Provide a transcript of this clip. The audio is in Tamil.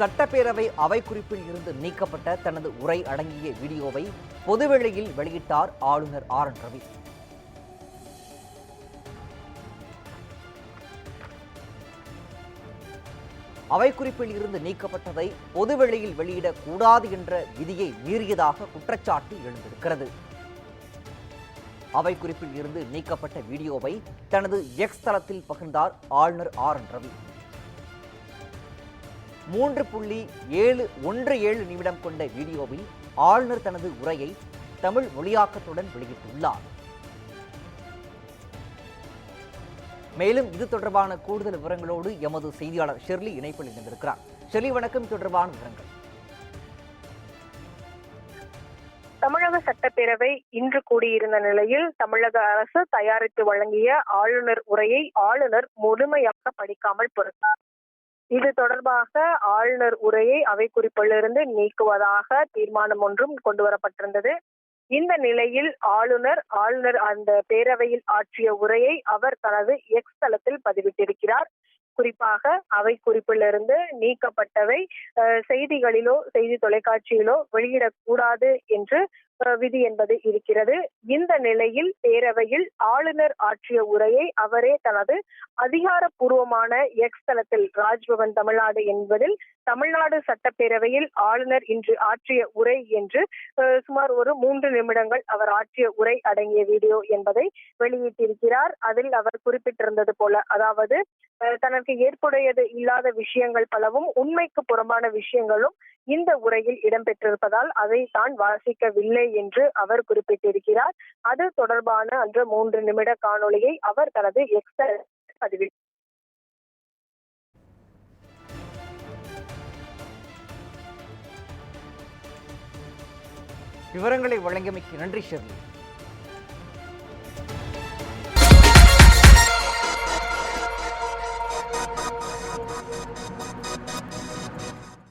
சட்டப்பேரவை அவை குறிப்பில் இருந்து நீக்கப்பட்ட தனது உரை அடங்கிய வீடியோவை பொதுவெளியில் வெளியிட்டார் ஆளுநர் ஆர் என் ரவி. அவை குறிப்பில் இருந்து நீக்கப்பட்டதை பொதுவெளியில் வெளியிடக் கூடாது என்ற விதியை மீறியதாக குற்றச்சாட்டு எழுந்திருக்கிறது. அவை குறிப்பில் இருந்து நீக்கப்பட்ட வீடியோவை தனது எக்ஸ் தளத்தில் பகிர்ந்தார் ஆளுநர் ஆர் என் ரவி. மூன்று புள்ளி ஏழு ஒன்று ஏழு நிமிடம் கொண்ட வீடியோவில் ஆளுநர் தனது உரையை தமிழ் மொழியாக்கத்துடன் வெளியிட்டுள்ளார். மேலும் இது தொடர்பான கூடுதல் விவரங்களோடு எமது செய்தியாளர் ஷெர்லி இணைப்பில் இணைந்திருக்கிறார். ஷெர்லி வணக்கம். தொடர்பான விவரங்கள். தமிழக சட்டப்பேரவை இன்று கூடியிருந்த நிலையில் தமிழக அரசு தயாரித்து வழங்கிய ஆளுநர் உரையை ஆளுநர் முழுமையாக படிக்காமல் பொறுத்தார். இது தொடர்பாக ஆளுநர் உரையை அவை குறிப்பிலிருந்து நீக்குவதாக தீர்மானம் ஒன்றும் கொண்டுவரப்பட்டிருந்தது. இந்த நிலையில் ஆளுநர் ஆளுநர் அந்த பேரவையில் ஆற்றிய உரையை அவர் தனது எக்ஸ் தளத்தில் பதிவிட்டிருக்கிறார். குறிப்பாக அவை குறிப்பிலிருந்து நீக்கப்பட்டவை செய்திகளிலோ செய்தி தொலைக்காட்சியிலோ வெளியிடக்கூடாது என்று விதி என்பது இருக்கிறது. இந்த நிலையில் பேரவையில் ஆளுநர் ஆற்றிய உரையை அவரே தனது அதிகாரப்பூர்வமான எக்ஸ் தளத்தில் ராஜ்பவன் தமிழ்நாடு என்பதில் தமிழ்நாடு சட்டப்பேரவையில் ஆளுநர் இன்று ஆற்றிய உரை என்று சுமார் ஒரு மூன்று நிமிடங்கள் அவர் ஆற்றிய உரை அடங்கிய வீடியோ என்பதை வெளியிட்டிருக்கிறார். அதில் அவர் குறிப்பிட்டிருந்தது போல அதாவது தனக்கு ஏற்புடையது இல்லாத விஷயங்கள் பலவும் உண்மைக்கு புறம்பான விஷயங்களும் இந்த உரையில் இடம்பெற்றிருப்பதால் அதை தான் வாசிக்கவில்லை என்று அவர் குறிப்பிட்டிருக்கிறார். அது தொடர்பான அன்று மூன்று நிமிட காணொளியை அவர் தனது எக்ஸ் பதிவில் விவரங்களை வழங்கியமைக்கு நன்றி ஷெர்லி.